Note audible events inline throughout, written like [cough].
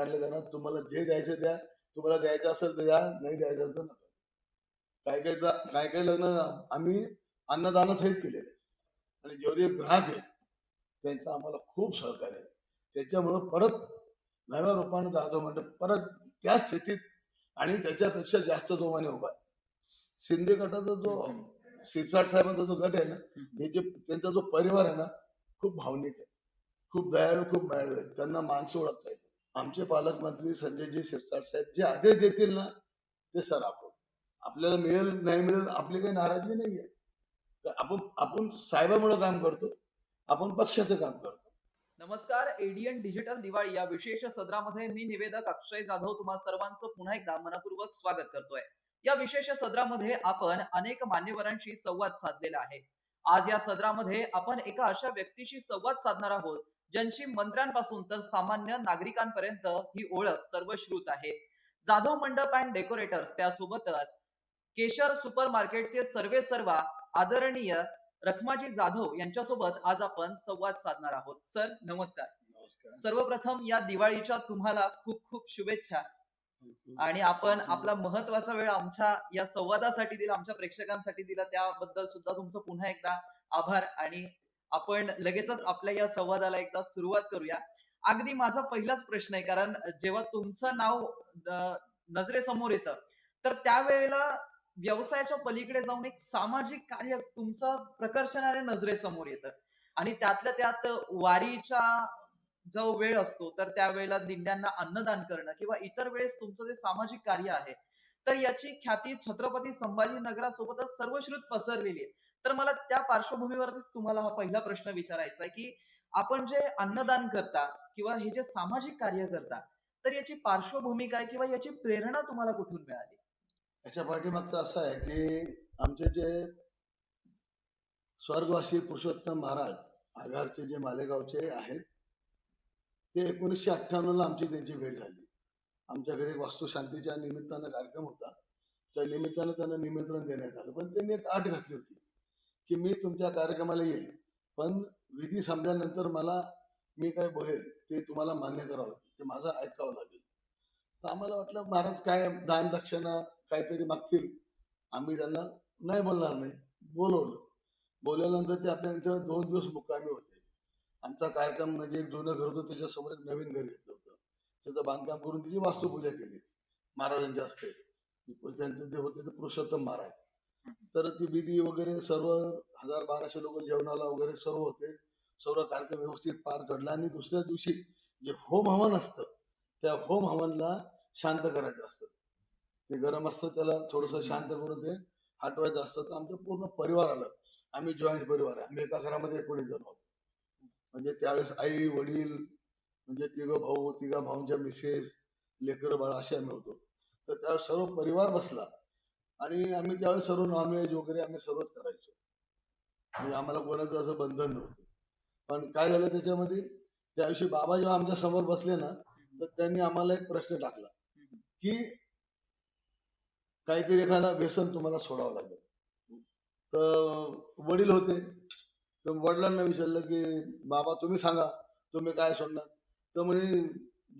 काढले जाणार. तुम्हाला जे द्यायचं द्या. तुम्हाला द्यायचं असेल तर द्या. नाही द्यायचं तर नका. काय काय काय काय लग्न आम्ही अन्नदानासहित केलेले आणि जेवढे ग्राहक आहेत त्यांचं आम्हाला खूप सहकार्य आहे. त्याच्यामुळं परत नव्या रूपानं जाधव मंडप परत त्या स्थितीत आणि त्याच्यापेक्षा जास्त जोमाने उभा आहे. शिंदे गटाचा जो शिरसाट साहेबांचा जो गट आहे ना हे जे त्यांचा जो परिवार आहे ना खूप भावनिक आहे. खूप दयाळू खूप मायाळू आहे. त्यांना माणसं ओळखता येते आमचे पालकमंत्री संजयजी शिरसाट साहेब जे आदेश देतील ना ते सर आपण. आपल्याला मिळेल नाही मिळेल आपली काही नाराजी नाही आहे आपण आपण साहेबामुळे काम करतो आपण पक्षाचं काम करतो. नमस्कार एडियन डिजिटल दिवाळी या विशेष सदरामध्ये मी निवेदक अक्षय जाधव तुम्हा सर्वांचं पुन्हा एकदा मनपूर्वक स्वागत करतोय. या विशेष सदरामध्ये आपण अनेक मान्यवरांशी संवाद साधलेला आहे. आज या सदरामध्ये आपण एका अशा व्यक्तीशी संवाद साधणार आहोत ज्यांची मंत्र्यांपासून तर सामान्य नागरिकांपर्यंत ही ओळख सर्वश्रुत आहे. जाधव मंडप अँड डेकोरेटर्स त्यासोबतच केशर सुपर मार्केटचे सर्वे सर्वा आदरणीय रखमाजी जाधव यांच्यासोबत आज आपण संवाद साधणार आहोत. सर नमस्कार. नमस्कार. सर्वप्रथम या दिवाळीच्या तुम्हाला खूप खूप शुभेच्छा. आणि आपण आपला महत्त्वाचा वेळ आमच्या या संवादासाठी दिला आमच्या प्रेक्षकांसाठी दिला त्याबद्दल सुद्धा तुमचं पुन्हा एकदा आभार आणि आपण लगेचच आपल्या या संवादाला एकदा सुरुवात करूया. अगदी माझा पहिलाच प्रश्न आहे कारण जेव्हा तुमचं नाव नजरेसमोर येतं तर त्यावेळेला व्यवसायाच्या पलीकडे जाऊन एक सामाजिक कार्य तुमचं प्रकर्षणाने नजरेसमोर येतं. आणि त्यातल्या त्यात वारीच्या जो वेळ असतो तर त्यावेळेला दिंड्यांना अन्नदान करणं किंवा इतर वेळेस तुमचं जे सामाजिक कार्य आहे तर याची ख्याती छत्रपती संभाजी नगरासोबतच सर्वश्रुत पसरलेली आहे. तर मला त्या पार्श्वभूमीवरतीच तुम्हाला हा पहिला प्रश्न विचारायचा आहे की आपण जे अन्नदान करता किंवा हे जे सामाजिक कार्य करता तर याची पार्श्वभूमी काय किंवा याची प्रेरणा तुम्हाला कुठून मिळाली? याच्या पाठीमागचं असं आहे की आमचे जे स्वर्गवासी पुरुषोत्तम महाराज आगारचे जे मालेगावचे आहेत ते एकोणीसशे अठ्ठ्याण्णवला आमची त्यांची भेट झाली. आमच्या घरी वास्तुशांतीच्या निमित्तानं कार्यक्रम होता. त्या निमित्तानं त्यांना निमंत्रण देण्यात आलं. पण त्यांनी एक आठ घातली होती. की मी तुमच्या कार्यक्रमाला येईल पण विधी समजल्यानंतर मला मी काय बोलेल ते तुम्हाला मान्य करावं लागेल. ते माझं ऐकावं लागेल. तर आम्हाला वाटलं महाराज काय दान दक्षिणा काहीतरी मागतील. आम्ही त्यांना नाही बोलणार नाही बोलवलं. बोलवल्यानंतर ते आपल्या इथं दोन दिवस मुक्कामी होते. आमचा कार्यक्रम म्हणजे एक जुनं घर होतं त्याच्यासमोर एक नवीन घर घेतलं होतं. त्याचं बांधकाम करून त्याची वास्तुपूजा केली. महाराजांच्या हस्ते. त्यांचे जे होते ते पुरुषोत्तम महाराज. तर ती विधी वगैरे सर्व हजार बाराशे लोक जेवणाला वगैरे सर्व होते. सर्व कार्यक्रम व्यवस्थित पार घडला. आणि दुसऱ्या दिवशी जे होम हवन असतं त्या होम हवनला शांत करायचं असतं. ते गरम असतं त्याला थोडंसं शांत करून ते हटवायचं असतं. तर आमचं पूर्ण परिवार आलं. आम्ही जॉईंट परिवार आहे. आम्ही एका घरामध्ये एकोणीस जण आहोत. म्हणजे त्यावेळेस आई वडील म्हणजे तिघं भाऊ तिघा भाऊंच्या मिसेस लेकर बाळ असे आम्ही होतो. तर त्यावेळेस सर्व परिवार बसला. आणि आम्ही त्यावेळेस सर्व नॉनव्हेज वगैरे आम्ही सर्वच करायचो. म्हणजे आम्हाला कोणाचं असं बंधन नव्हतं. पण काय झालं त्याच्यामध्ये त्याविषयी बाबा जेव्हा आमच्यासमोर बसले ना तर त्यांनी आम्हाला एक प्रश्न टाकला की काहीतरी एखादा व्यसन तुम्हाला सोडावं लागेल. तर वडील होते तर वडिलांना विचारलं की बाबा तुम्ही सांगा तुम्ही काय सोडणार? तर म्हणे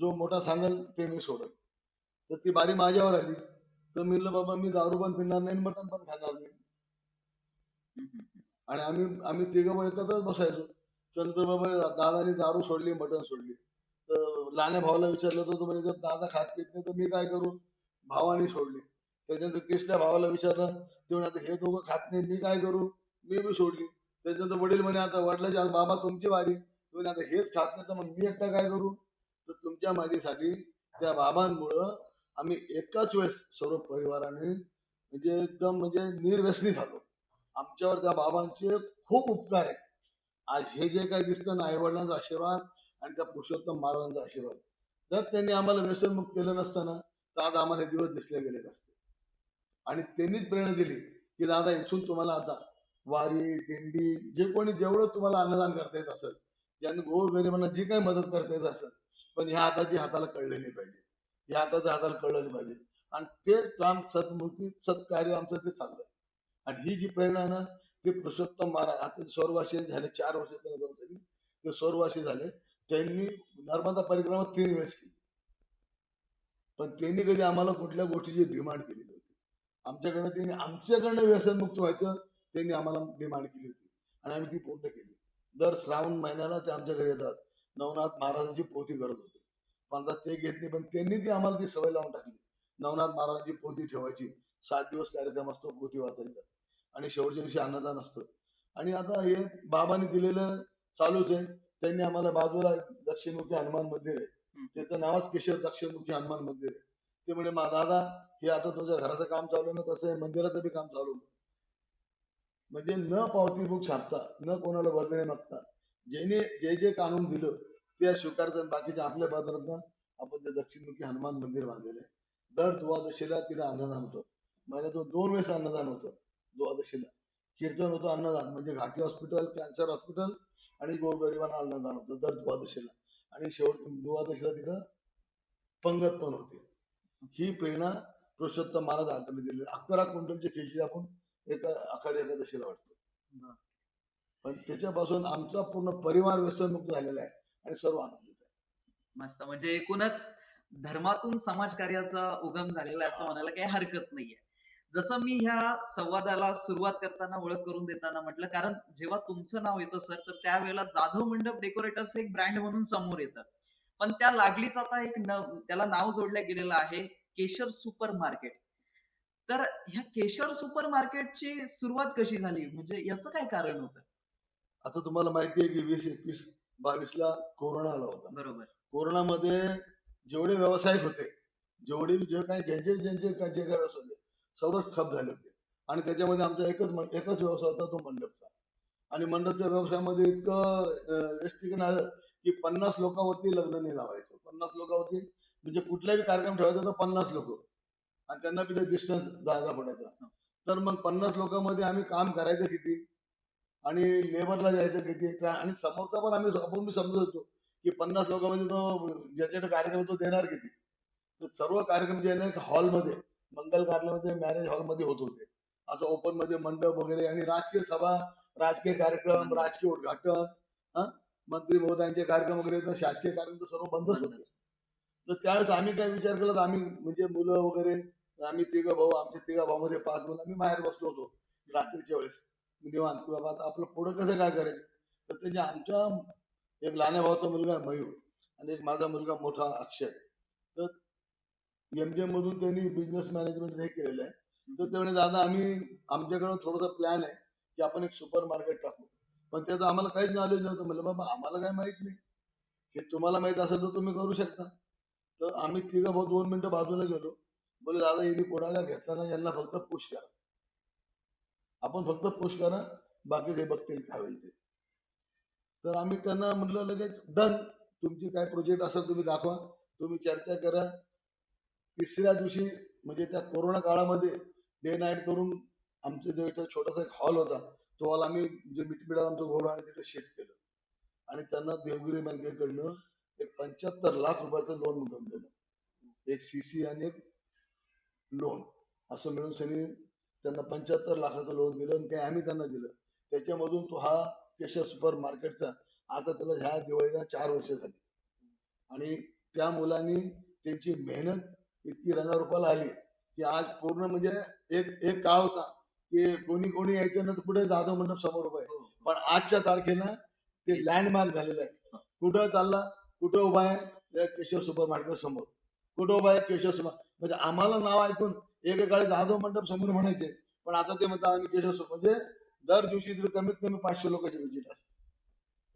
जो मोठा सांगाल ते मी सोडत तर ती बारी माझ्यावर आली. तर मी बाबा मी दारू पण पिणार नाही मटण पण खाणार नाही. आणि आम्ही आम्ही तिघं एकत्रच बसायचो. नंतर बाबा दादानी दारू सोडली मटण सोडली. तर लहान्या भावाला विचारलं तर म्हणजे जर दादा खात पित नाही तर मी काय करू? भावाने सोडली. त्याच्यानंतर तिसऱ्या भावाला विचारलं ते म्हणे आता हे दोघं खात नाही मी काय करू? मी बी सोडली. त्याच्यानंतर वडील म्हणे आता वडिलाची आज बाबा तुमची वारी. तुम्ही आता हेच खात नाही तर मग मी एकटा काय करू? तर तुमच्या माहितीसाठी त्या बाबांमुळं आम्ही एकाच वेळेस सर्व परिवाराने म्हणजे एकदम म्हणजे निर्व्यसनी झालो. आमच्यावर त्या बाबांचे खूप उपकार आहेत. आज हे जे काही दिसतं ना आईवडिलांचा आशीर्वाद आणि त्या पुरुषोत्तम महाराजांचा आशीर्वाद. जर त्यांनी आम्हाला व्यसनमुक्त केलं नसतं ना तर आज आम्हाला हे दिवस दिसले गेले नसते. आणि त्यांनीच प्रेरणा दिली की दादा इथून तुम्हाला आता वारी दिंडी जे कोणी जेवढं तुम्हाला अन्नदान करता येत असेल ज्यांनी गोरगरिबांना जी काही मदत करता येत असेल पण ह्या हाताची हाताला कळलेली पाहिजे. हे आता दादाला कळलं पाहिजे. आणि तेच काम सतमुखी सत्कार्य आमचं ते चाललंय. आणि ही जी प्रेरणा ना ते पुरुषोत्तम महाराज आता स्वर्गवासी झाले चार वर्ष त्यांनी ते स्वर्गवासी झाले. त्यांनी नर्मदा परिक्रमा तीन वेळेस केली. पण त्यांनी कधी आम्हाला कुठल्या गोष्टीची डिमांड केली नव्हती. आमच्याकडनं त्यांनी आमच्याकडनं व्यसनमुक्त व्हायचं त्यांनी आम्हाला डिमांड केली होती. आणि आम्ही ती पूर्ण केली. दर श्रावण महिन्याला ते आमच्या घरी येतात. नवनाथ महाराजांची पोथी करत होते. आता ते घेत नाही पण त्यांनी ती आम्हाला ती सवय लावून टाकली. नवनाथ महाराजांची पोथी ठेवायची. सात दिवस कार्यक्रम असतो पोथी वाचायचा. आणि शेवटच्या दिवशी अन्नदान असतं. आणि आता हे बाबांनी दिलेलं चालूच आहे. त्यांनी आम्हाला बाजूला दक्षिणमुखी हनुमान मंदिर आहे. त्याचं नावच केशर दक्षिणमुखी हनुमान मंदिर आहे. ते म्हणजे मा दादा हे आता तुमच्या घराचं काम चालू ना तसं मंदिराचं बी काम चालू आहे." म्हणजे न पावती बुक छापता न कोणाला वर्गणी मागता ज्याने जे जे कानून दिलं ते स्वीकारतं आणि बाकीच्या आपल्या बाजारात आपण ते दक्षिणमुखी हनुमान मंदिर बांधलेलं आहे. दर द्वादशीला तिला अन्नदान होतं. महिन्यातून दोन वेळेस अन्नदान होतं. द्वादशीला. कीर्तन होतं अन्नदान. म्हणजे घाटी हॉस्पिटल कॅन्सर हॉस्पिटल आणि गोरगरिबांना अन्नदान होतं दर द्वादशीला. आणि शेवट द्वादशीला तिथं पंगत पण होते. ही प्रेरणा पुरुषोत्तम महाराज हाताने दिली अकरा क्विंटलची खिचडी आपण एका आखाडी एकादशीला वाटतो. पण त्याच्यापासून आमचा पूर्ण परिवार व्यसनमुक्त झालेला आहे. आणि सर्व आनंदित आहे. मस्त. म्हणजे एकूणच धर्मातून समाजकार्याचा उगम झालेला असं म्हणायला काही हरकत नाहीये. जसं मी ह्या संवादाला सुरुवात करताना ओळख करून देताना म्हटलं कारण जेव्हा तुमचं नाव येतं सर तर त्यावेळेला जाधव मंडप डेकोरेटर्स एक ब्रँड म्हणून समोर येतं. पण त्या लागलीच आता एक न, त्याला नाव जोडलं गेलेलं आहे केशर सुपर मार्केट. तर ह्या केशर सुपर मार्केटची सुरुवात कशी झाली? म्हणजे याचं काय कारण होतं? आता तुम्हाला माहिती आहे की वीस एकवीस बावीसला कोरोना आला होता. बरोबर. कोरोनामध्ये जेवढे व्यावसायिक होते जेवढे जे काही ज्यांचे ज्यांचे काय जे काय व्यवसाय होते सर्वच ठप झाले होते. आणि त्याच्यामध्ये आमचा एकच एकच व्यवसाय होता तो मंडपचा. आणि मंडपच्या व्यवसायामध्ये इतकं रेस्ट्रिक्शन आलं की पन्नास लोकांवरती लग्न नाही लावायचं. पन्नास लोकांवरती म्हणजे कुठलाही कार्यक्रम ठेवायचा तर पन्नास लोक. आणि त्यांना बी डिस्टन्स जागा पडायचा. तर मग पन्नास लोकांमध्ये आम्ही काम करायचं किती? आणि लेबरला जायचं किती आणि समोरचा पण आम्ही आपण बी समजत होतो की पन्नास लोकांमध्ये तो ज्याच्याकडे कार्यक्रम तो देणार किती. तर सर्व कार्यक्रम जे आहे ना हॉलमध्ये मंगल कार्यालयामध्ये मॅरेज हॉलमध्ये होत होते. असं ओपनमध्ये मंडप वगैरे आणि राजकीय सभा राजकीय कार्यक्रम राजकीय उद्घाटन? मंत्री महोदयांचे कार्यक्रम वगैरे तर शासकीय कार्यक्रम तर सर्व बंदच होते. तर त्यावेळेस आम्ही काय विचार केला तर आम्ही म्हणजे मुलं वगैरे आम्ही तिघं भाऊ आमच्या तिघा भाऊमध्ये पाच मुलं आम्ही बाहेर बसलो होतो रात्रीच्या वेळेस. निवांत. की बाबा आता आपलं पुढं कसं काय करायचं? तर त्याचे आमच्या एक लहान्या भावाचा मुलगा आहे मयूर आणि एक माझा मुलगा मोठा अक्षय. तर एम जे मधून त्यांनी बिझनेस मॅनेजमेंट हे केलेलं आहे. तर त्यामुळे दादा आम्ही आमच्याकडं थोडासा प्लॅन आहे की आपण एक सुपर मार्केट टाकू. पण त्याचं आम्हाला काहीच नॉलेज नव्हतं. म्हणलं बाबा आम्हाला काय माहीत नाही. हे तुम्हाला माहीत असेल तर तुम्ही करू शकता. तर आम्ही तिघं भाऊ दोन मिनिटं बाजूला गेलो. बोले दादा यांनी कोणाला घेतला ना यांना फक्त पुश करा. आपण फक्त पुश करा बाकी जे बघतील काय होईल ते. तर आम्ही त्यांना म्हटलं लगेच डन. तुमची काय प्रोजेक्ट असेल तुम्ही दाखवा. तुम्ही चर्चा करा. तिसऱ्या दिवशी म्हणजे त्या कोरोना काळामध्ये डे नाईट करून आमचा जो इथं छोटासा एक हॉल होता तो हॉल आम्ही जे मिटमिडाला आमचं घोडं आणि तिथे शिफ्ट केलं. आणि त्यांना देवगिरी बँकेकडनं एक पंच्याहत्तर लाख रुपयाचं लोन मिळून दिलं. एक सी सी आणि एक लोन असं मिळून त्यांनी त्यांना पंच्याहत्तर लाखाचं लोन दिलं आणि काही आम्ही त्यांना दिलं. त्याच्यामधून तो हा केशर सुपर मार्केटचा आता त्याला ह्या दिवाळीला चार वर्ष झाली. आणि त्या मुलांनी त्यांची मेहनत इतकी रंगारूपाला आली की आज पूर्ण म्हणजे एक एक काळ होता की कोणी कोणी यायचं ना तर पुढे जाधव मंडप समोर उभा आहे. पण आजच्या तारखेला ते लँडमार्क झालेलं आहे. कुठं चालला कुठं उभा आहे या केशव सुपर मार्केट समोर. कुठं उभा आहे केशव सुपर म्हणजे आम्हाला नाव ऐकून एकेकाळी दो मंडप समोर म्हणायचे. पण आता ते म्हणतात आम्ही केशव म्हणजे दर दिवशी तरी कमीत कमी पाचशे लोकांची विजिट असते.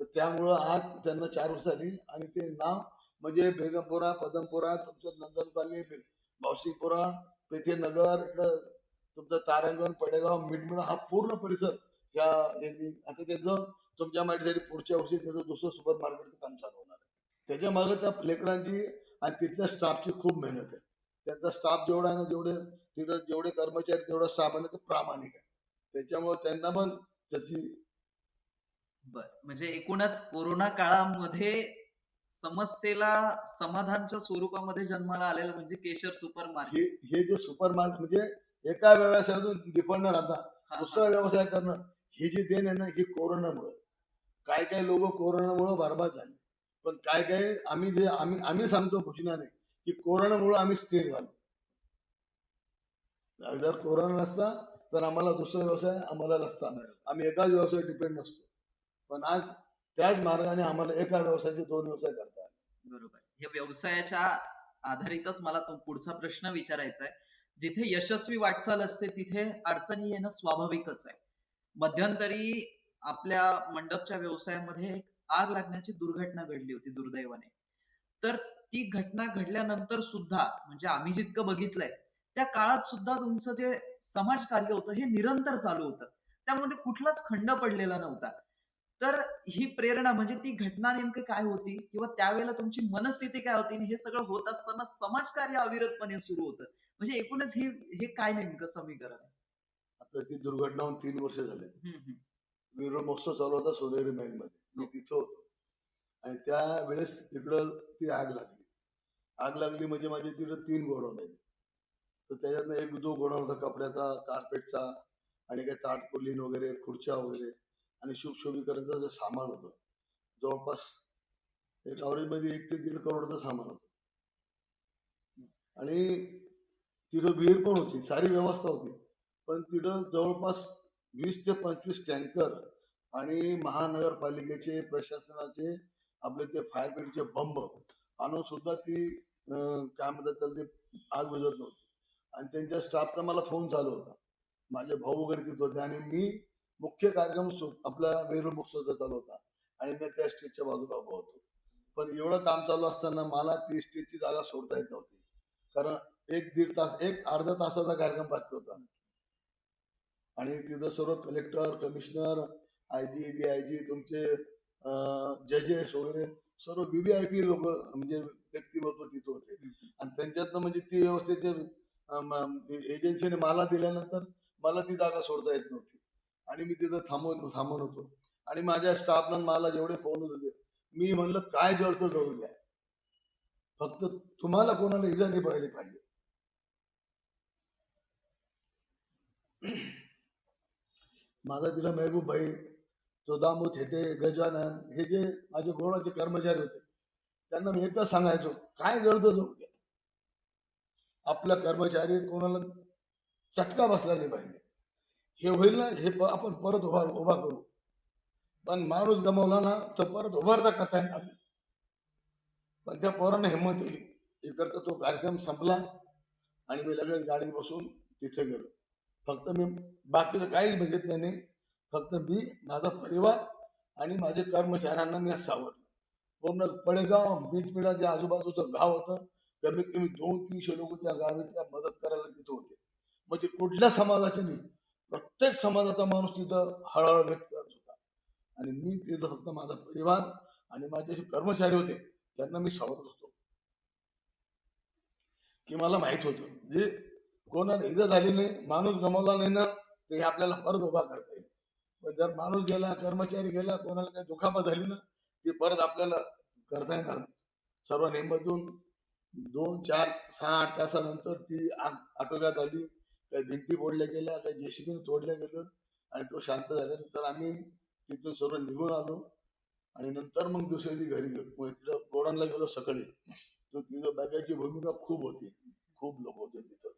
तर त्यामुळं आज त्यांना चार वर्ष झाली आणि ते नाव म्हणजे बेगमपुरा पदमपुरा तुमचं नंदनपाली भावसिंगपुरा पेठे नगर इकडं तुमचं तारंगण पडेगाव मिडमिडा हा पूर्ण परिसर या यांनी आता त्याचं तुमच्या माहितीसाठी पुढच्या वर्षी त्याचं दुसरं सुपर मार्केटचं काम चालू होणार आहे. त्याच्यामागे त्या लेकरांची आणि तिथल्या स्टाफची खूप मेहनत आहे. त्यांचा स्टाफ जेवढा आहे ना जेवढे तिथं जेवढे कर्मचारी तेवढा स्टाफ आहे ना ते प्रामाणिक आहे. त्याच्यामुळे त्यांना पण त्याची बर. म्हणजे एकूणच कोरोना काळामध्ये समस्येला समाधानच्या स्वरूपामध्ये जन्माला आलेलं म्हणजे केशर सुपर मार्केट. हे जे सुपर मार्केट म्हणजे एका व्यवसायातून डिपेंड राहता दुसरा व्यवसाय करणं ही जी देण आहे ना ही कोरोनामुळे. काय काय लोक कोरोनामुळे बरबाद झाले. पण काय काय आम्ही जे आम्ही आम्ही सांगतो घोषणाने की कोरोनामुळे आम्ही स्थिर झालो. जर कोरोना नसता तर आम्हाला दुसरा व्यवसाय आम्हाला नसता आम्ही एकाच व्यवसाय डिपेंड नसतो. पण आज त्याच मार्गाने आम्हाला एका व्यवसायाचे दोन व्यवसाय करतात बरोबर. या व्यवसायाच्या आधारितच मला तो पुढचा प्रश्न विचारायचा आहे जिथे यशस्वी वाटचाल असते तिथे अडचणी येणं स्वाभाविकच आहे. मध्यंतरी आपल्या मंडपच्या व्यवसायामध्ये एक आग लागण्याची दुर्घटना घडली होती दुर्दैवाने. तर ती घटना घडल्यानंतर सुद्धा म्हणजे आम्ही जितकं बघितलंय त्या काळात सुद्धा तुमचं जे समाजकार्य होतं हे निरंतर चालू होतं. त्यामध्ये कुठलाच खंड पडलेला नव्हता. तर ही प्रेरणा म्हणजे ती घटना नेमकी काय होती? किंवा त्यावेळेला तुमची मनस्थिती काय होती? हे सगळं होत असताना समाजकार्य अविरतपणे सुरू होतं. म्हणजे एकूणच ही हे काय नेमकं समीकरण आता ती दुर्घटना होऊन तीन वर्ष झाले. विरो महोत्सव चालू होता सोनेरी महलमध्ये मी तिथं होतो. आणि त्या वेळेस तिकडं ती आग लागली. आग लागली म्हणजे माझे तिकडं तीन गोडाऊन आहेत तर त्याच्यातनं एक जो गोडाऊन होता कपड्याचा कार्पेटचा आणि काही ताटपोलीन वगैरे खुर्च्या वगैरे आणि शुभशोभीकरणाचं जे सामान होतं. जवळपास एक average मध्ये एक ते दीड करोडचं सामान होतं. आणि तिथं विहीर पण होती सारी व्यवस्था होती. पण तिथं जवळपास वीस ते पंचवीस टँकर आणि महानगरपालिकेचे प्रशासनाचे आपले ते फायर ब्रिगेडचे बंब आणून सुद्धा ती काय म्हणतात त्याला ते आग विझत नव्हती. आणि त्यांच्या स्टाफचा मला फोन चालू होता. माझे भाऊ वगैरे तिथे होते आणि मी मुख्य कार्यक्रम आपला वेरूळ महोत्सवाचा चालू होता. आणि मी त्या स्टेजच्या बाजूला उभा होतो. पण एवढं काम चालू असताना मला ती स्टेजची जागा सोडता येत नव्हती. कारण एक दीड तास एक अर्धा तासाचा कार्यक्रम बाकी होता. आणि तिथं सर्व collector commissioner I G D I G तुमचे जजेस वगैरे सर्व व्हीव्हीआयपी लोक म्हणजे व्यक्तिमत्व तिथं होते. आणि त्यांच्यातनं म्हणजे ती व्यवस्थित एजन्सीने मला दिल्यानंतर मला ती जागा सोडता येत नव्हती. आणि मी तिथं थांबून थांबून होतो. आणि माझ्या स्टाफनं मला जेवढे फोन होते मी म्हणलं काय जळतं जळू द्या. फक्त तुम्हाला कोणाला इजा नाही पडली पाहिजे. माझा तिला मेहबूब भाई तो दामू थेटे गजानन हे जे माझे गोडाचे कर्मचारी होते त्यांना मी एकदा सांगायचो काय गरजच जाऊ द्या. आपला कर्मचारी कोणाला चटका बसला नाही पाहिजे. हे होईल ना हे आपण परत उभा उभा करू. पण माणूस गमावला ना तर परत उभारता करता येणार पण त्या पोरानं हिंमत दिली इकडचा तो कार्यक्रम संपला आणि मी लगेच गाडीत बसून तिथे गेलो. फक्त मी बाकीचं काहीच बघितलं नाही. फक्त मी माझा परिवार आणि माझे कर्मचाऱ्यांना मी सावरलं. पूर्ण पडेगाव बीटपिडा जे आजूबाजूचं गाव होतं कमीत कमी दोन तीनशे लोक त्या गावीतल्या मदत करायला तिथे होते. म्हणजे कुठल्या समाजाचे नाही प्रत्येक समाजाचा माणूस तिथं हळहळ व्यक्त करत होता. आणि मी तिथं फक्त माझा परिवार आणि माझे जे कर्मचारी होते त्यांना मी सावरत होतो. की मला माहीत होतं जे कोणाला इजा झाली नाही माणूस गमावला नाही ना तर हे आपल्याला परत उभा करता येईल. जर माणूस गेला कर्मचारी गेला कोणाला काही दुखापत झाली ना ती परत आपल्याला करता येणार सर्व नेमबदून दोन चार सहा आठ तासानंतर ती आग आटोक्यात आली. काही भिंती फोडल्या गेल्या काही जेसीबीने तोडल्या गेलं आणि तो शांत झाल्यानंतर आम्ही तिथून सर्व निघून आलो आणि नंतर मग दुसऱ्या दिवशी घरी गेलो. तिथं प्रोडांना गेलो सकाळी. तर तिथं बॅगाची भूमिका खूप होती. खूप लोक होते तिथं.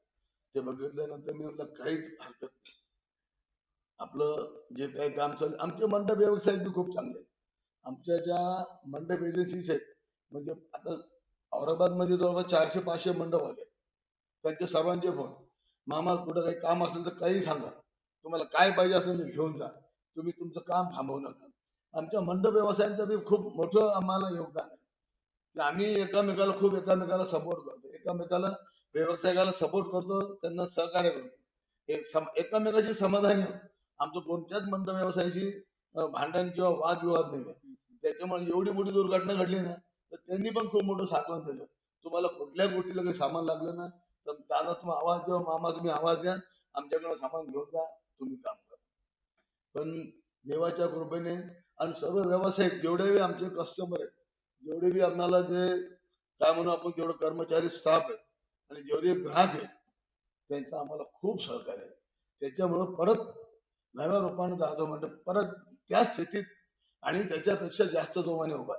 ते बघितल्यानंतर मी म्हटलं काहीच हरकत नाही. आपलं जे काही काम चालू आमचे मंडप व्यवसाय बी खूप चांगले आहेत. आमच्या ज्या मंडप एजन्सीज आहेत म्हणजे आता औरंगाबादमध्ये जवळपास चारशे पाचशे मंडप आले त्यांचे सर्वांचे फोन मामा कुठं काही काम असेल तर काही सांगा. तुम्हाला काय पाहिजे असेल ते घेऊन जा. तुम्ही तुमचं काम थांबवू नका. आमच्या मंडप व्यवसायांचं बी खूप मोठं आम्हाला योगदान आहे. आम्ही एकामेकाला खूप एकामेकाला सपोर्ट करतो. एकामेकाला व्यावसायिकाला सपोर्ट करतो त्यांना सहकार्य करतो. एक सम एकामेकाशी समाधानी आहोत. आमचं कोणत्याच मंद व्यवसायाशी भांडण किंवा वादविवाद नाही त्याच्यामुळे एवढी मोठी दुर्घटना घडली ना तर त्यांनी पण खूप मोठं साकवण दिलं. तुम्हाला कुठल्या गोष्टीला काही सामान लागलं ना तर दादा तुम्ही आवाज द्या मामा तुम्ही आवाज द्या आमच्याकडे सामान घेऊन जा तुम्ही काम करा. पण देवाच्या कृपेने आणि सर्व व्यावसायिक जेवढे बी आमचे कस्टमर आहेत जेवढे बी आम्हाला जे काय म्हणू आपण जेवढे कर्मचारी स्टाफ आहेत आणि जेवढे ग्राहक आहेत त्यांचा आम्हाला खूप सहकार्य आहे. त्याच्यामुळं परत नव्या रूपाने जाधव मंडळ परत त्या स्थितीत आणि त्याच्यापेक्षा जास्त जोमाने उभा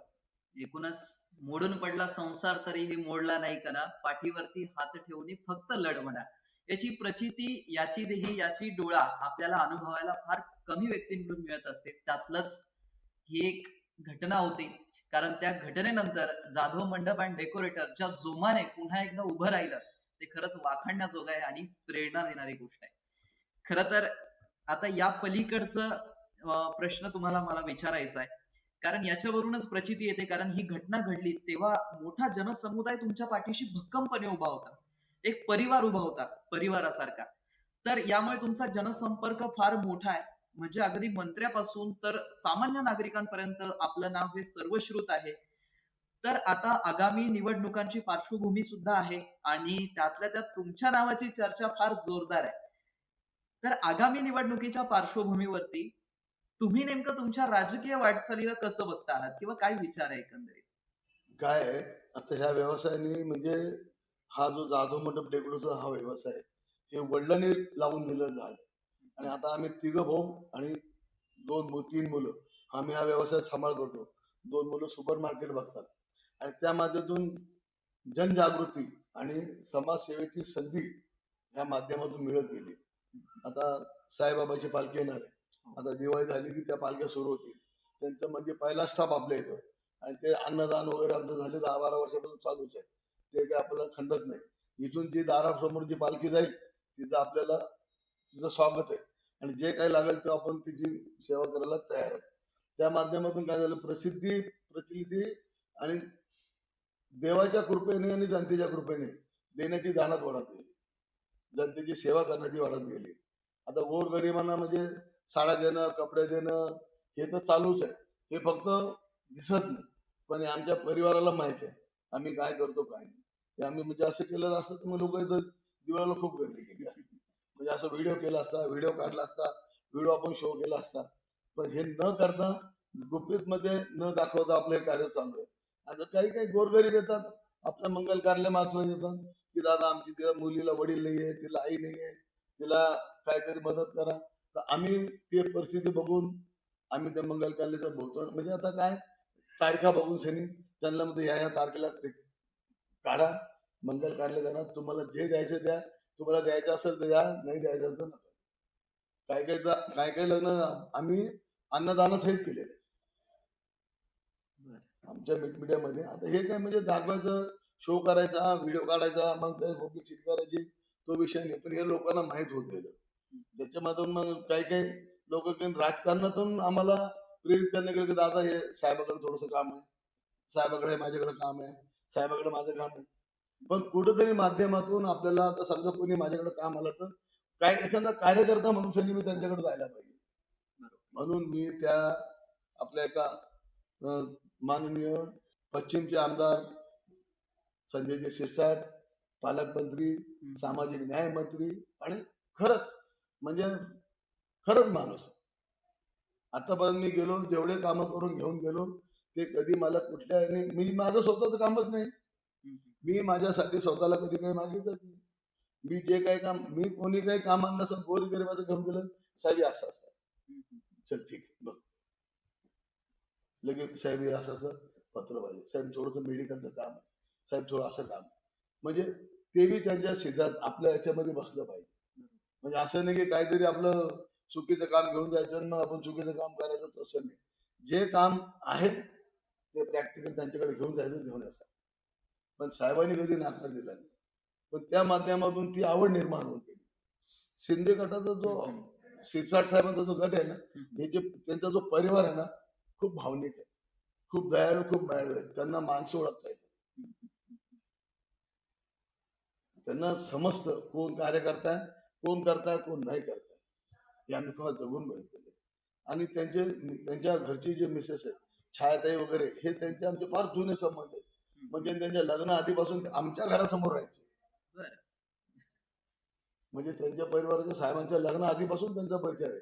एकूणच मोडून पडला संसार तरीही मोडला नाही कना पाठीवरती हात ठेवून फक्त लढ म्हणा. याची प्रचिती याची देही याची डोळा आपल्याला अनुभवायला फार कमी व्यक्तींकडून मिळत असते. त्यातलंच ही एक घटना होती. कारण त्या घटनेनंतर जाधव मंडप अँड डेकोरेटर ज्या जोमाने पुन्हा एकदा उभं राहिलं. ते खरंच वाखाणण्याजोगं आहे आणि प्रेरणा देणारी गोष्ट आहे. खर तर आता या पलीकडचं प्रश्न तुम्हाला मला विचारायचा आहे. कारण याच्यावरूनच प्रचिती येते कारण ही घटना घडली तेव्हा मोठा जनसमुदाय तुमच्या पाठीशी भक्कमपणे उभा होता. एक परिवार उभा होता परिवारासारखा. तर यामुळे तुमचा जनसंपर्क फार मोठा आहे. म्हणजे अगदी मंत्र्यापासून तर सामान्य नागरिकांपर्यंत आपलं नाव हे सर्वश्रुत आहे. तर आता आगामी निवडणुकांची पार्श्वभूमी सुद्धा आहे आणि त्यातल्या त्यात तुमच्या नावाची चर्चा फार जोरदार आहे. तर आगामी निवडणुकीच्या पार्श्वभूमीवरती तुम्ही नेमकं तुमच्या राजकीय वाटचालीला कसं बघता आहात किंवा काय विचार आहे एकंदरीत? काय आहे? आता ह्या व्यवसायाने म्हणजे हा जो जाधव मंडप डेगडूचा हा व्यवसाय हे वडिलांनी लावून दिलं झाड आणि आता आम्ही तिघं भाऊ आणि दोन मु- तीन मुलं आम्ही हा व्यवसाय सांभाळ करतो. दोन मुलं सुपर मार्केट बघतात. आणि त्या माध्यमातून जनजागृती आणि समाजसेवेची संधी ह्या माध्यमातून मिळत गेली. आता साईबाबाची पालखी येणार आहे. आता दिवाळी झाली की त्या पालख्या सुरू होतील. त्यांचं म्हणजे पहिला स्टाफ आपल्या इथं. आणि ते अन्नदान वगैरे आमचं झाले दहा बारा वर्षापासून चालूच आहे. ते काय आपल्याला खंडत नाही. इथून जी दारासमोर जी पालखी जाईल तिचं आपल्याला तिचं स्वागत आहे. आणि जे काही लागेल ते आपण तिची सेवा करायला तयार आहे. त्या माध्यमातून काय झालं? प्रसिद्धी प्रचलिती आणि देवाच्या कृपेने आणि जनतेच्या कृपेने देण्याची दानात वाढत गेली जनतेची सेवा करण्याची वाढत गेली. आता गोरगरिबांना म्हणजे साड्या देणं कपडे देणं हे तर चालूच आहे. हे फक्त दिसत नाही. पण आमच्या परिवाराला माहिती आहे. आम्ही काय करतो काय नाही. ते आम्ही म्हणजे असं केलं असतं तर मग लोक इथं दिवाळीला खूप गर्दी केली असते. म्हणजे असं व्हिडिओ केला असता व्हिडिओ काढला असता व्हिडिओ आपण शो केला असता. पण हे न करता गुपित मध्ये न दाखवता आपलं हे कार्य चालू आहे. आता काही काही गोरगरीब येतात आपल्या मंगल कार्य मागचं येतात. की दादा आमची तिला मुलीला वडील नाहीये तिला आई नाहीये तिला काहीतरी मदत करा. तर आम्ही ते परिस्थिती बघून आम्ही त्या मंगल कार्यालयाचं बोलतो. म्हणजे आता काय? तारखा बघून सनी त्यांना मध्ये या या तारखेला ते काढा. मंगल कार्य करा तुम्हाला जे द्यायचं द्या. तुम्हाला द्यायचं असेल तर द्या. नाही द्यायचं असेल तर नका. काय काय तर- काय काय लग्न आम्ही अन्नदानासहित केलेले आमच्या मीडियामध्ये. आता हे काय म्हणजे दाखवायचं शो करायचा व्हिडिओ काढायचा मग पब्लिसिटी करायची. तो विषय नाही. पण हे लोकांना माहीत होत गेलं त्याच्यामधून मग काही काही लोक राजकारणातून आम्हाला प्रेरित करणे गेले की दादा हे साहेबाकडे थोडस काम आहे. साहेबाकडे माझ्याकडे काम आहे. साहेबाकडे माझं काम आहे. पण कुठंतरी माध्यमातून आपल्याला आता समजा कोणी माझ्याकडे काम आलं तर काय एखादा कार्यकर्ता म्हणून सनी मी त्यांच्याकडे जायला पाहिजे. म्हणून मी त्या आपल्या एका माननीय पश्चिमचे आमदार संजयजी शिरसाट पालकमंत्री सामाजिक न्याय मंत्री आणि खरंच म्हणजे खरंच माणूस आतापर्यंत मी गेलो जेवढे कामं करून घेऊन गेलो ते कधी मला कुठल्या मी माझं स्वतःचं कामच नाही. मी माझ्यासाठी स्वतःला कधी काही मागितच नाही. मी जे काही काम मी कोणी काही काम आणलं असं गोरी गरिबाचं काम केलं साहेब असं असतं. चल ठीक आहे बघ. लगेच साहेब असं असं पत्र पाहिजे साहेब थोडंसं मेडिकलचं काम आहे. साहेब थोडं असं काम. म्हणजे ते बी त्यांच्या शेतात आपल्या याच्यामध्ये बसलं पाहिजे. म्हणजे असं नाही की काहीतरी आपलं चुकीचं काम घेऊन जायचं आणि मग आपण चुकीचं काम करायचं तसं नाही. जे काम आहे ते प्रॅक्टिकल त्यांच्याकडे घेऊन जायचं घेऊन यायचं पण साहेबांनी कधी नाकार दिला नाही. पण त्या माध्यमातून ती आवड निर्माण होऊन गेली. शिंदे गटाचा जो शिरसाट साहेबांचा जो गट आहे ना हे जे त्यांचा जो परिवार आहे ना खूप भावनिक आहे. खूप दयाळू खूप मायाळू आहे त्यांना माणसं ओळखता येतं त्यांना समजतं कोण कार्य करताय कोण करताय कोण नाही करताय. हे आम्ही फार जगून बघितलेले आणि त्यांचे त्यांच्या घरचे जे मिसेस आहेत छायाताई वगैरे हे त्यांचे आमचे फार जुने संबंध आहेत. म्हणजे त्यांच्या लग्न आधीपासून आमच्या घरासमोर राहायचे. म्हणजे त्यांच्या परिवाराच्या साहेबांच्या लग्न आधीपासून त्यांचा परिचय आहे.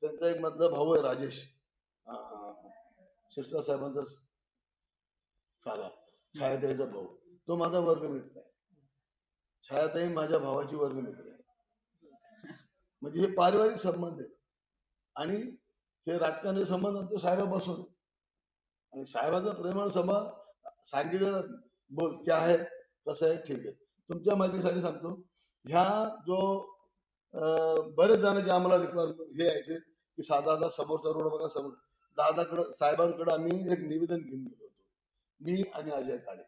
त्यांचा एक मधला भाऊ आहे राजेश. अं, शिरसाट साहेबांचा साधा छायाताईचा भाऊ. तो माझा वर्गमित्र आहे. छायाताई माझ्या भावाची वर्गमित्र आहे. म्हणजे हे पारिवारिक संबंध आहे. आणि हे राजकारणी संबंध आमच्या साहेबापासून. आणि साहेबांचा प्रेमळ सभा सांगितलं बोल क्या आहे कसं आहे ठीक आहे. तुमच्या माहितीसाठी सांगतो. ह्या जो बरेच जणांचे आम्हाला रिक्वायरमेंट हे यायचे की साधा समोरचा रोड बघा समोर. दादाकडं साहेबांकडे आम्ही एक निवेदन घेऊन गेलो होतो. मी आणि अजय काळे.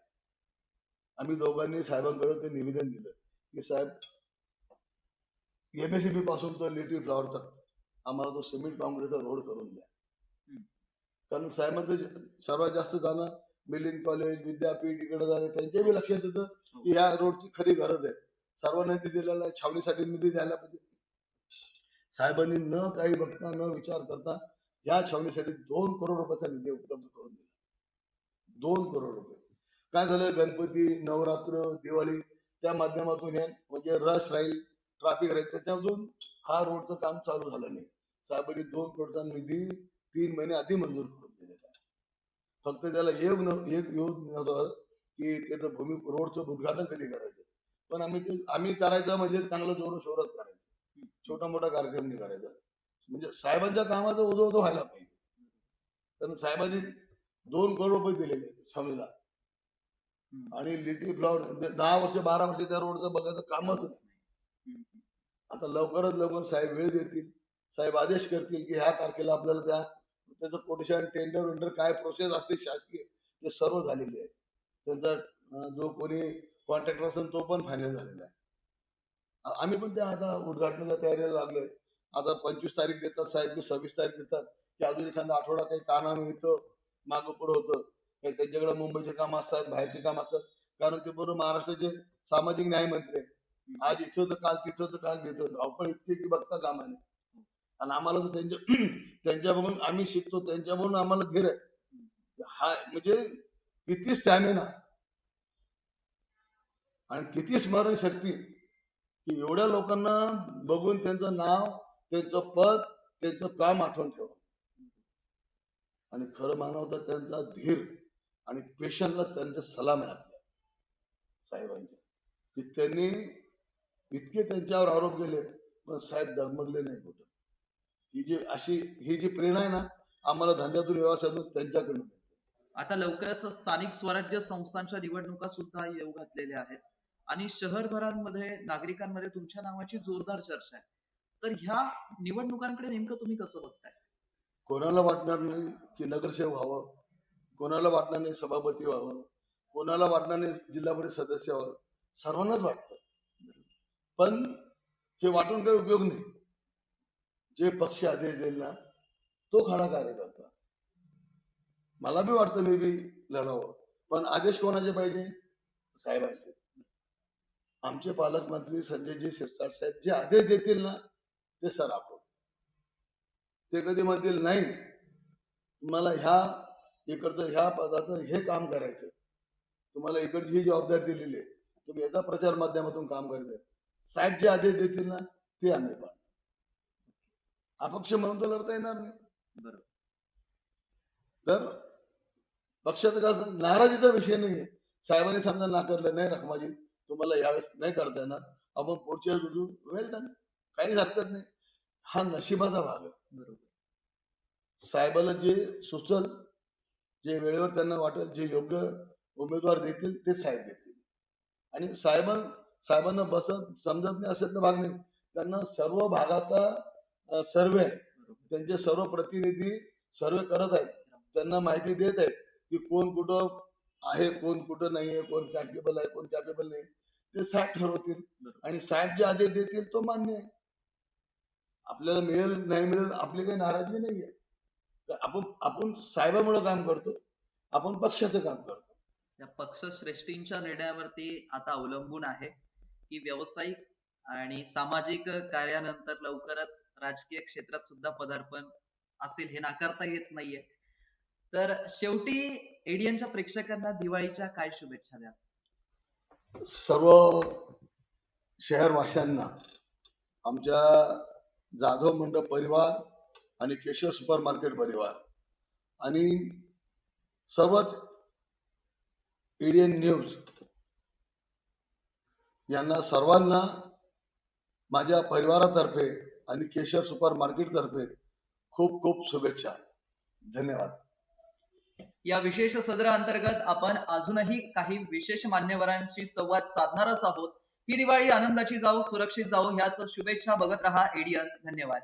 आम्ही दोघांनी साहेबांकडे ते निवेदन दिलं की साहेब एमएससीबी पासून तर लिटिल फ्लॉवरचा आम्हाला तो सिमेंट काँक्रीटचा रोड करून द्या. कारण साहेबांचं सर्वात जास्त जाणं मिलिंद कॉलेज विद्यापीठ इकडे जाणे त्यांच्या बी लक्षात येतं की ह्या रोडची खरी गरज आहे. सर्वांना निधी दिलेला छावणीसाठी निधी द्यायला पाहिजे. साहेबांनी न काही बघता न विचार करता या छावणीसाठी दोन करोड रुपयाचा निधी उपलब्ध करून दिला. दोन करोड रुपये. काय झालं? गणपती नवरात्र दिवाळी त्या माध्यमातून हे म्हणजे रस राहील ट्रॅफिक राहील. त्याच्यामधून हा रोडचं काम चालू झालं नाही. साहेबांनी दोन करोडचा निधी तीन महिने आधी मंजूर करून दिलेला आहे. फक्त त्याला एक न एक येऊन की त्याचं भूमी रोडचं उद्घाटन कधी करायचं? पण आम्ही ते आम्ही करायचं म्हणजे चांगलं जोर शोरत करायचं. छोटा मोठा कार्यक्रम नाही करायचा. म्हणजे साहेबांच्या कामाचं उदो उदो व्हायला पाहिजे. कारण साहेबांनी दोन करोड रुपये दिलेले स्वामीला आणि लिटी फ्लॉवर दहा वर्ष बारा वर्ष त्या रोडचं बघायचं कामच नाही. आता लवकरात लवकर साहेब वेळ देतील साहेब आदेश करतील की ह्या तारखेला आपल्याला त्या त्याचं कोटेशन टेंडर वेंडर काय प्रोसेस असते शासकीय ते सर्व झालेले आहे. त्यांचा जो कोणी कॉन्ट्रॅक्टर असेल तो पण फायनल झालेला आहे. आम्ही पण त्या आता उद्घाटनाच्या तयारीला लागलोय. आता पंचवीस तारीख देतात साहेब मी सव्वीस तारीख देतात. की अजून एखादा आठवडा काही कामानं येतं मागं पुढं होतं. काही त्यांच्याकडे मुंबईचे काम असतात बाहेरचे काम असतात. कारण ते बरोबर महाराष्ट्राचे सामाजिक न्याय मंत्री आज इथं तर काल तिथं तर काल तिथं धावपळ इतकी की बघता कामाने. आणि आम्हाला तर त्यांच्या [clears throat] त्यांच्या बघून आम्ही शिकतो त्यांच्या बघून आम्हाला धीर आहे. हा म्हणजे किती स्टॅमिना. आणि किती स्मरणशक्ती की एवढ्या लोकांना बघून त्यांचं नाव त्यांचं पद त्यांचं काम आठवण ठेवा. आणि खरं मानव तर त्यांचा धीर आणि पेशंटला त्यांचे सलाम आहे आपल्या साहेबांचे की त्यांनी इतके त्यांच्यावर आरोप केले पण साहेब डगमगले नाही कुठं. ही जी अशी ही जी प्रेरणा आहे ना आम्हाला धंद्यातून व्यवसायातून त्यांच्याकडून. आता लवकरच स्थानिक स्वराज्य संस्थांच्या निवडणुका सुद्धा येऊ घातलेल्या आहेत. आणि शहरभरांमध्ये नागरिकांमध्ये तुमच्या नावाची जोरदार चर्चा आहे. तर ह्या निवडणुकांकडे नेमकं तुम्ही कसं बघताय? कोणाला वाटणार नाही की नगरसेवक व्हावं? कोणाला वाटणार नाही सभापती व्हावं कोणाला वाटणार नाही जिल्हा परिषद सदस्य व्हावं सर्वांनाच वाटतं. पण हे वाटून काही उपयोग नाही. जे पक्ष आदेश देईल ना तो खरा कार्यकर्ता. मला बी वाटतं मी बी लढावं पण आदेश कोणाचे पाहिजे? साहेबांचे. आमचे पालकमंत्री संजयजी शिरसाट साहेब जे आदेश देतील ना ते सर आपण. ते कधी म्हणतील नाही मला ह्या इकडचं ह्या पदाचं हे काम करायचं. तुम्हाला इकडची ही जबाबदारी दिलेली आहे. तुम्ही याचा प्रचार माध्यमातून काम करायचं साहेब जे आदेश देतील ना ते आम्ही पाळणार. अपक्ष म्हणून तर लढता येणार नाही. बरोबर. तर पक्षाचं कसं नाराजीचा विषय नाहीये. साहेबांनी समजा नाकारलं नाही रखमाजी तुम्हाला यावेळेस नाही करता येणार. आपण पुढच्या वेळेस वेल डन काहीच हरकत नाही. हा नशिबाचा भाग आहे. बरोबर. साहेबाला जे सुचल जे वेळेवर त्यांना वाटेल जे योग्य उमेदवार देतील ते साहेब देतील. आणि साहेबां साहेबांना बसत समजत नाही असेल तर भाग नाही. त्यांना सर्व भागाचा सर्वे आहे त्यांचे सर्व प्रतिनिधी सर्वे करत आहेत. त्यांना माहिती देत आहेत की कोण कुठं आहे कोण कुठं नाही आहे कोण कॅपेबल आहे कोण कॅपेबल नाही. ते साहेब ठरवतील. आणि साहेब जे आदेश देतील तो मान्य आहे. आपल्याला मिळेल नाही मिळेल आपली काही नाराजी नाही आहे आपण आपण साहेबामुळे काम करतो आपण पक्षाचं काम करतो. या पक्षश्रेष्ठींच्या निर्णयावरती आता अवलंबून आहे की व्यावसायिक आणि सामाजिक कार्यानंतर लवकरच राजकीय क्षेत्रात सुद्धा पदार्पण असेल हे नाकारता येत नाहीये. तर शेवटी एडियनच्या प्रेक्षकांना दिवाळीच्या काय शुभेच्छा द्या? सर्व शहरवाशांना आमच्या जाधव मंडप परिवार आणि केशव सुपर मार्केट परिवार. आणि सर्वच इंडियन न्यूज यांना सर्वांना माझ्या परिवारातर्फे आणि केशव सुपर मार्केटतर्फे खूप खूप शुभेच्छा. धन्यवाद. या विशेष सदरा अंतर्गत आपण अजूनही काही विशेष मान्यवरांशी संवाद साधणारच आहोत. ही दिवाळी आनंदाची जाऊ सुरक्षित जाऊ ह्याच शुभेच्छा बघत रहा एडियन धन्यवाद.